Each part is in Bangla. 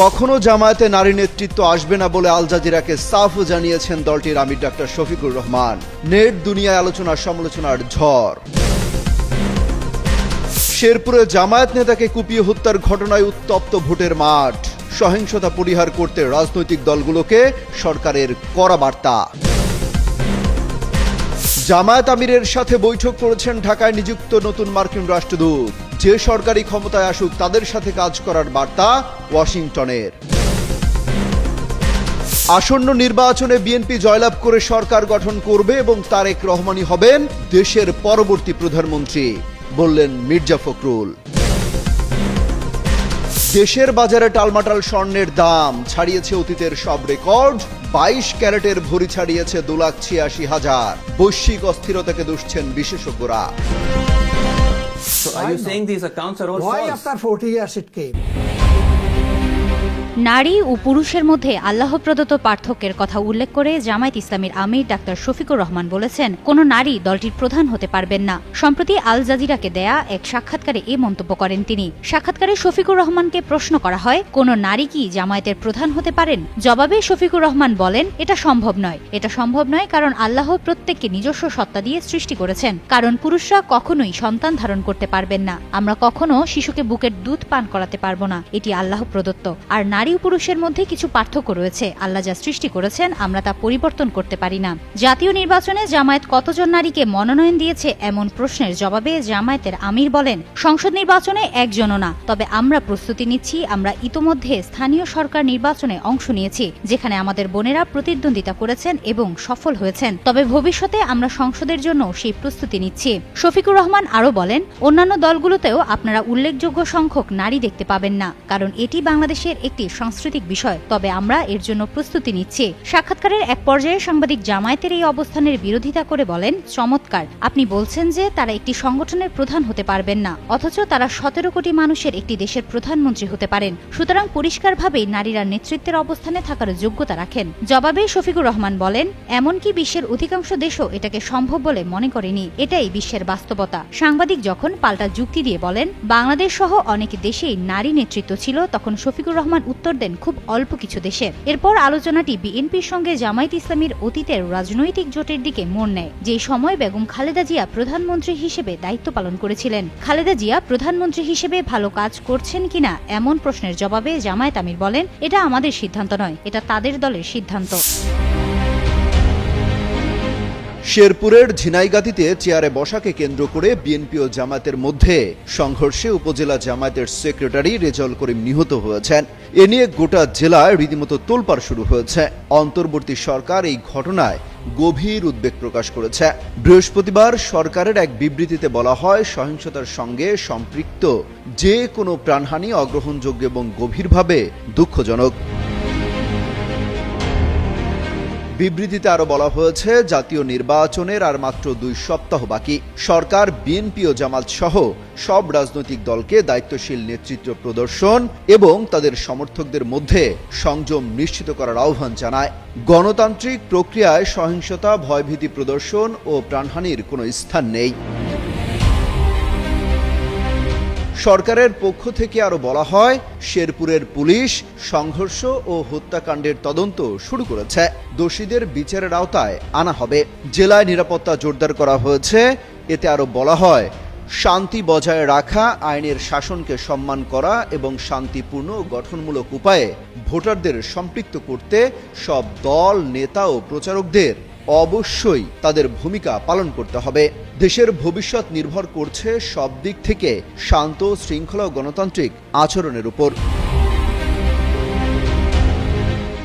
কখনো জামায়াতে নারী নেতৃত্ব আসবে না বলে আল জাজিরাকে সাফ জানিয়েছেন দলটির আমির ডাক্তার শফিকুর রহমান। নেট দুনিয়ায় আলোচনা সমালোচনার ঝড়। শেরপুরে জামায়াত নেতাকে কুপিয়ে হত্যার ঘটনায় উত্তপ্ত ভোটের মাঠ। সহিংসতা পরিহার করতে রাজনৈতিক দলগুলোকে সরকারের কড়া বার্তা। জামায়াত আমিরের সাথে বৈঠক করেছেন ঢাকায় নিযুক্ত নতুন মার্কিন রাষ্ট্রদূত। যে সরকারি ক্ষমতায় আসুক, তাদের সাথে কাজ করার বার্তা ওয়াশিংটনের। আসন্ন নির্বাচনে বিএনপি জয়লাভ করে সরকার গঠন করবে এবং তারেক রহমানি হবেন দেশের পরবর্তী প্রধানমন্ত্রী, বললেন মির্জা ফখরুল। দেশের বাজারে টালমাটাল স্বর্ণের দাম ছাড়িয়েছে অতীতের সব রেকর্ড, বাইশ ক্যারেটের ভরি ছাড়িয়েছে দু লাখ ছিয়াশি হাজার। বৈশ্বিক অস্থিরতাকে দুষছেন বিশেষজ্ঞরা। So are you saying these accounts are all Why false? after 40 years it came? নারী ও পুরুষের মধ্যে আল্লাহ প্রদত্ত পার্থক্যের কথা উল্লেখ করে জামায়াত ইসলামীর আমির ডাক্তার শফিকুর রহমান বলেছেন, কোন নারী দলটির প্রধান হতে পারবেন না। সম্প্রতি আল জাজিরাকে দেয়া এক সাক্ষাৎকারে এ মন্তব্য করেন তিনি। সাক্ষাৎকারে শফিকুর রহমানকে প্রশ্ন করা হয়, কোন নারী কি জামায়াতের প্রধান হতে পারেন? জবাবে শফিকুর রহমান বলেন, এটা সম্ভব নয়। এটা সম্ভব নয় কারণ আল্লাহ প্রত্যেককে নিজস্ব সত্তা দিয়ে সৃষ্টি করেছেন। কারণ পুরুষরা কখনোই সন্তান ধারণ করতে পারবেন না। আমরা কখনো শিশুকে বুকের দুধ পান করাতে পারব না। এটি আল্লাহ প্রদত্ত আর নারী ও পুরুষের মধ্যে কিছু পার্থক্য রয়েছে। আল্লাহ যা সৃষ্টি করেছেন, আমরা তা পরিবর্তন করতে পারি না। জাতীয় নির্বাচনে জামায়াত কতজন নারীকে মনোনয়ন দিয়েছে এমন প্রশ্নের জবাবে জামায়াতের আমির বলেন, সংসদ নির্বাচনে একজনও না। তবে আমরা প্রস্তুতি নিচ্ছি, আমরা ইতোমধ্যে স্থানীয় সরকার নির্বাচনে অংশ নিয়েছি, যেখানে আমাদের বোনেরা প্রতিদ্বন্দ্বিতা করেছেন এবং সফল হয়েছেন। তবে ভবিষ্যতে আমরা সংসদের জন্য সেই প্রস্তুতি নিচ্ছি। শফিকুর রহমান আরও বলেন, অন্যান্য দলগুলোতেও আপনারা উল্লেখযোগ্য সংখ্যক নারী দেখতে পাবেন না, কারণ এটি বাংলাদেশের একটি সাংস্কৃতিক বিষয়, তবে আমরা এর জন্য প্রস্তুতি নিচ্ছি। সাক্ষাৎকারের এক পর্যায়ে সাংবাদিক জামায়াতের এই অবস্থানের বিরোধিতা করে বলেন, চমৎকার, আপনি বলছেন যে তারা একটি সংগঠনের প্রধান হতে পারবেন না, অথচ তারা সতেরো কোটি মানুষের একটি দেশের প্রধানমন্ত্রী হতে পারেন। সুতরাং পরিষ্কারভাবেই নারীরা নেতৃত্বের অবস্থানে থাকার যোগ্যতা রাখেন। জবাবে শফিকুর রহমান বলেন, এমনকি বিশ্বের অধিকাংশ দেশও এটাকে সম্ভব বলে মনে করেনি। এটাই বিশ্বের বাস্তবতা। সাংবাদিক যখন পাল্টা যুক্তি দিয়ে বলেন, বাংলাদেশ সহ অনেক দেশেই নারী নেতৃত্ব ছিল, তখন শফিকুর রহমান উত্তর দেন খুব অল্প কিছু দেশে এরপর আলোচনাটি বিএনপির সঙ্গে জামায়াত ইসলামীর অতীতের রাজনৈতিক জোটের দিকে মোড় নেয় যে সময় বেগম খালেদা জিয়া প্রধানমন্ত্রী হিসেবে দায়িত্ব পালন করেছিলেন। খালেদা জিয়া প্রধানমন্ত্রী হিসেবে ভালো কাজ করছেন কিনা এমন প্রশ্নের জবাবে জামায়াত আমির বলেন, এটা আমাদের সিদ্ধান্ত নয়, এটা তাদের দলের সিদ্ধান্ত। শেরপুরের ঝিনাইগাতিতে চেয়ারে বসাকে কেন্দ্র করে বিএনপি ও জামায়াতের মধ্যে সংঘর্ষে উপজেলা জামায়াতের সেক্রেটারি রেজল করিম নিহত হয়েছেন। এ নিয়ে গোটা জেলায় রীতিমতো তোলপাড় শুরু হয়েছে। অন্তর্বর্তী সরকার এই ঘটনায় গভীর উদ্বেগ প্রকাশ করেছে। বৃহস্পতিবার সরকারের এক বিবৃতিতে বলা হয়, সহিংসতার সঙ্গে সম্পৃক্ত যে কোনো প্রাণহানি অগ্রহণযোগ্য এবং গভীরভাবে দুঃখজনক। বিবৃতিতে আরও বলা হয়েছে, জাতীয় নির্বাচনের আর মাত্র দুই সপ্তাহ বাকি। সরকার, বিএনপি ও জামাত সহ সব রাজনৈতিক দলকে দায়িত্বশীল নেতৃত্ব প্রদর্শন এবং তাদের সমর্থকদের মধ্যে সংযম নিশ্চিত করার আহ্বান জানায়। গণতান্ত্রিক প্রক্রিয়ায় সহিংসতা, ভয়ভীতি প্রদর্শন ও প্রাণহানির কোনো স্থান নেই। সরকারের পক্ষ থেকে আরও বলা হয়, শেরপুরের পুলিশ সংঘর্ষ ও হত্যাকাণ্ডের তদন্ত শুরু করেছে। দোষীদের বিচারের আওতায় আনা হবে। জেলায় নিরাপত্তা জোরদার করা হয়েছে। এতে আরও বলা হয়, শান্তি বজায় রাখা, আইনের শাসনকে সম্মান করা এবং শান্তিপূর্ণ গঠনমূলক উপায়ে ভোটারদের সম্পৃক্ত করতে সব দল, নেতা ও প্রচারকদের অবশ্যই তাদের ভূমিকা পালন করতে হবে। দেশের ভবিষ্যৎ নির্ভর করছে সব দিক থেকে শান্ত শৃঙ্খলা গণতান্ত্রিক আচরণের উপর।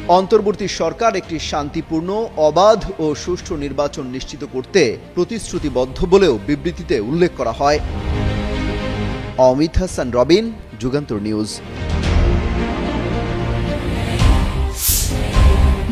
অন্তর্বর্তী সরকার একটি শান্তিপূর্ণ, অবাধ ও সুষ্ঠু নির্বাচন নিশ্চিত করতে প্রতিশ্রুতিবদ্ধ বলেও বিবৃতিতে উল্লেখ করা হয়। অমিত হাসান, রবিন, যুগান্তর নিউজ।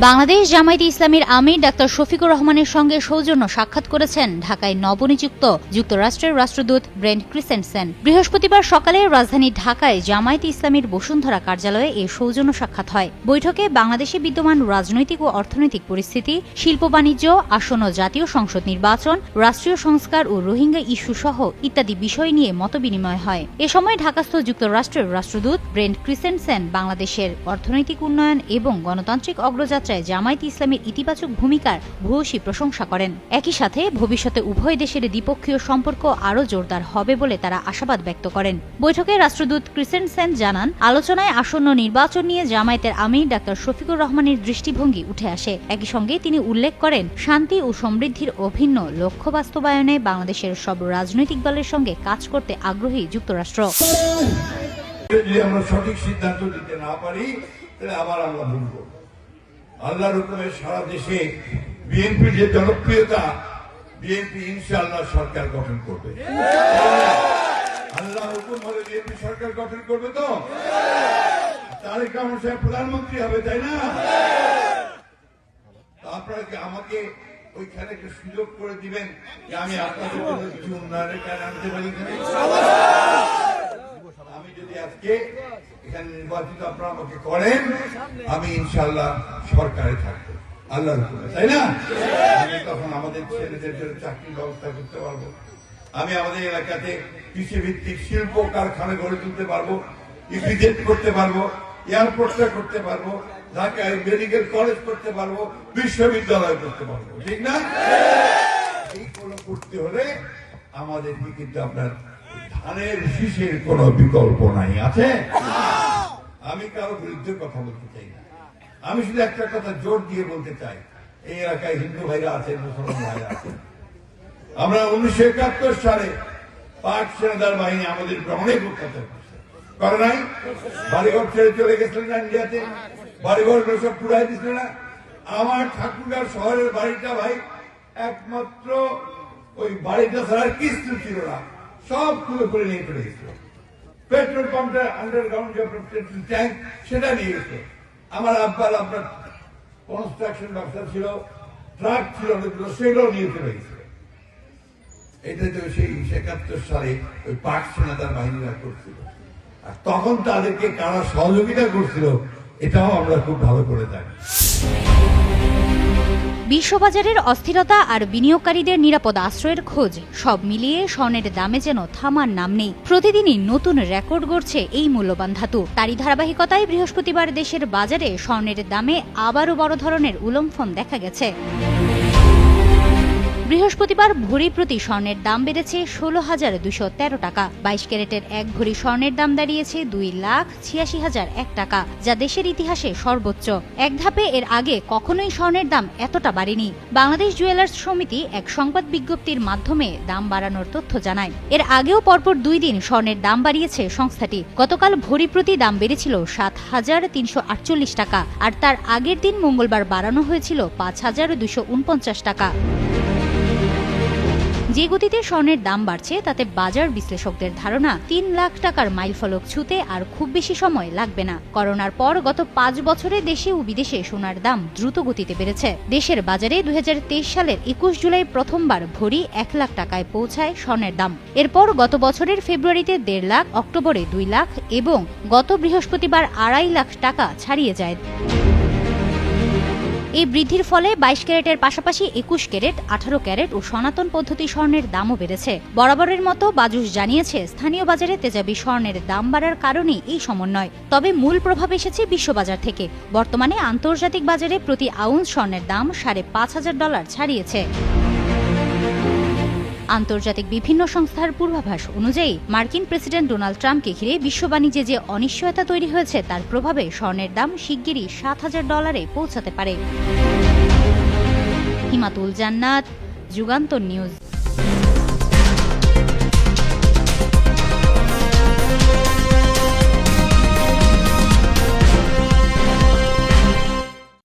বাংলাদেশ জামায়াতে ইসলামীর আমির ডাক্তার শফিকুর রহমানের সঙ্গে সৌজন্য সাক্ষাৎ করেছেন ঢাকায় নবনিযুক্ত যুক্তরাষ্ট্রের রাষ্ট্রদূত ব্রেন্ট ক্রিসেন্টসেন বৃহস্পতিবার সকালে রাজধানী ঢাকায় জামায়াতে ইসলামীর বসুন্ধরা কার্যালয়ে এই সৌজন্য সাক্ষাৎ হয়। বৈঠকে বাংলাদেশে বিদ্যমান রাজনৈতিক ও অর্থনৈতিক পরিস্থিতি, শিল্প বাণিজ্য আসন্ন জাতীয় সংসদ নির্বাচন, রাষ্ট্রীয় সংস্কার ও রোহিঙ্গা ইস্যু সহ ইত্যাদি বিষয় নিয়ে মতবিনিময় হয়। এ সময় ঢাকাস্থ যুক্তরাষ্ট্রের রাষ্ট্রদূত ব্রেন্ট ক্রিসেন্টসেন বাংলাদেশের অর্থনৈতিক উন্নয়ন এবং গণতান্ত্রিক অগ্রযাত্রায় জামায়াত ইসলামের ইতিবাচক ভূমিকার ভূয়সী প্রশংসা করেন। একই সাথে ভবিষ্যতে উভয় দেশের দ্বিপক্ষীয় সম্পর্ক আরও জোরদার হবে বলে তারা আশাবাদ ব্যক্ত করেন। বৈঠকে রাষ্ট্রদূত ক্রিসেন্ট সেন জানান, আলোচনায় আসন্ন নির্বাচন নিয়ে জামায়াতের আমির ডাক্তার শফিকুর রহমানের দৃষ্টিভঙ্গি উঠে আসে। একই সঙ্গে তিনি উল্লেখ করেন, শান্তি ও সমৃদ্ধির অভিন্ন লক্ষ্য বাস্তবায়নে বাংলাদেশের সব রাজনৈতিক দলের সঙ্গে কাজ করতে আগ্রহী যুক্তরাষ্ট্র। যদি আমরা সঠিক সিদ্ধান্ত দিতে না পারি, তাহলে আবার আমরা ভুল আল্লাহর হুকুমে সারা দেশে বিএনপির যে জনপ্রিয়তা, বিএনপি ইনশাআল্লাহ সরকার গঠন করবে। আল্লাহ হুকুম হলে বিএনপি সরকার গঠন করবে তো? তারেক রহমান সাহেব প্রধানমন্ত্রী হবে, তাই না? আপনারা আমাকে ওইখানে একটা সুযোগ করে দিবেন যে আমি আপনাদের জন্য কিছু উন্নয়নের কাজ আনতে পারি আমি যদি আজকে এখানে নির্বাচিত আপনারা আমাকে করেন, আমি ইনশাল্লাহ সরকারে থাকব। আল্লাহর হুকুমে তাই না? আমি তখন আমাদের ছেলেদের জন্য চাকরির ব্যবস্থা করতে পারব। আমি আমাদের এলাকাতে কৃষি ভিত্তিক শিল্প কারখানা গড়ে তুলতে পারব ইপিজেট করতে পারব, এয়ারপোর্টটা করতে পারব, ঢাকায় মেডিকেল কলেজ করতে পারব, বিশ্ববিদ্যালয় করতে পারব। ঠিক না? এইগুলো করতে হলে আমাদের কিন্তু আপনার ধানের শীষের কোন বিকল্প নাই, আছে? আমি কারও বিরুদ্ধে কথা বলতে চাই না। আমি শুধু একটা কথা জোর দিয়ে বলতে চাই। এই এলাকায় হিন্দু ভাইরা আছেন, মুসলমান ভাইরা আছেন। আমরা উনিশশো একাত্তর সালে পাক সেনাদার বাহিনী আমাদের অনেক করছে করে নাই? বাড়িঘর ছেড়ে চলে গেছিলেন না ইন্ডিয়াতে? বাড়িঘর সব পুরাই দিছিল না? আমার ঠাকুরগাঁও শহরের বাড়িটা ভাই, একমাত্র ওই বাড়িটা ছাড়া আর কিছু ছিল না। সব খুলে করে নিয়ে চলে গেছিল। পেট্রোল পাম্পটা আন্ডারগ্রাউন্ড যে পেট্রোল ট্যাঙ্ক, সেটা নিয়ে গেছিল আমার আব্বার, আপনার কনস্ট্রাকশন ব্যবসা ছিল ট্রাক ছিল অনেকগুলো সেগুলো নিয়ে চলে গেছিল এটা তো সেই একাত্তর সালে ওই পাক সেনাদার বাহিনীরা করছিল। আর তখন তাদেরকে কারা সহযোগিতা করছিল, এটাও আমরা খুব ভালো করে জানি। বিশ্ববাজারের অস্থিরতা আর বিনিয়োগকারীদের নিরাপদ আশ্রয়ের খোঁজ, সব মিলিয়ে স্বর্ণের দামে যেন থামার নাম নেই। প্রতিদিনই নতুন রেকর্ড গড়ছে এই মূল্যবান ধাতু। তারই ধারাবাহিকতায় বৃহস্পতিবার দেশের বাজারে স্বর্ণের দামে আবারও বড় ধরনের উলম্ফন দেখা গেছে। বৃহস্পতিবার ভরি প্রতি স্বর্ণের দাম বেড়েছে ষোলো হাজার দুশো তেরো টাকা। বাইশ ক্যারেটের এক ভরি স্বর্ণের দাম দাঁড়িয়েছে দুই লাখ ছিয়াশি হাজার এক টাকা, যা দেশের ইতিহাসে সর্বোচ্চ। এক ধাপে এর আগে কখনোই স্বর্ণের দাম এতটা বাড়েনি। বাংলাদেশ জুয়েলার্স সমিতি এক সংবাদ বিজ্ঞপ্তির মাধ্যমে দাম বাড়ানোর তথ্য জানায়। এর আগেও পরপর দুই দিন স্বর্ণের দাম বাড়িয়েছে সংস্থাটি। গতকাল ভরি প্রতি দাম বেড়েছিল সাত হাজার তিনশো আটচল্লিশ টাকা, আর তার আগের দিন মঙ্গলবার বাড়ানো হয়েছিল পাঁচ হাজার দুশো উনপঞ্চাশ টাকা। যে গতিতে স্বর্ণের দাম বাড়ছে, তাতে বাজার বিশ্লেষকদের ধারণা, তিন লাখ টাকার মাইলফলক ছুতে আর খুব বেশি সময় লাগবে না। করোনার পর গত পাঁচ বছরে দেশে ও বিদেশে সোনার দাম দ্রুত গতিতে বেড়েছে। দেশের বাজারে দু হাজার তেইশ সালের একুশ জুলাই প্রথমবার ভরি এক লাখ টাকায় পৌঁছায় স্বর্ণের দাম। এরপর গত বছরের ফেব্রুয়ারিতে দেড় লাখ, অক্টোবরে দুই লাখ এবং গত বৃহস্পতিবার আড়াই লাখ টাকা ছাড়িয়ে যায়। এই বৃদ্ধির ফলে বাইশ ক্যারেটের পাশাপাশি একুশ ক্যারেট, আঠারো ক্যারেট ও সনাতন পদ্ধতি স্বর্ণের দামও বেড়েছে। বরাবরের মতো বাজুস জানিয়েছে, স্থানীয় বাজারে তেজাবি স্বর্ণের দাম বাড়ার কারণেই এই সমন্বয়। তবে মূল প্রভাব এসেছে বিশ্ববাজার থেকে। বর্তমানে আন্তর্জাতিক বাজারে প্রতি আউন্স স্বর্ণের দাম সাড়ে পাঁচ হাজার ডলার ছাড়িয়েছে। আন্তর্জাতিক বিভিন্ন সংস্থার পূর্বাভাস অনুযায়ী, মার্কিন প্রেসিডেন্ট ডোনাল্ড ট্রাম্পকে ঘিরে বিশ্ব বাণিজ্যে যে অনিশ্চয়তা তৈরি হয়েছে, তার প্রভাবে স্বর্ণের দাম শিগগিরই সাত হাজার ডলারে পৌঁছাতে পারে। হিমাতুল জান্নাত, যুগান্তর নিউজ।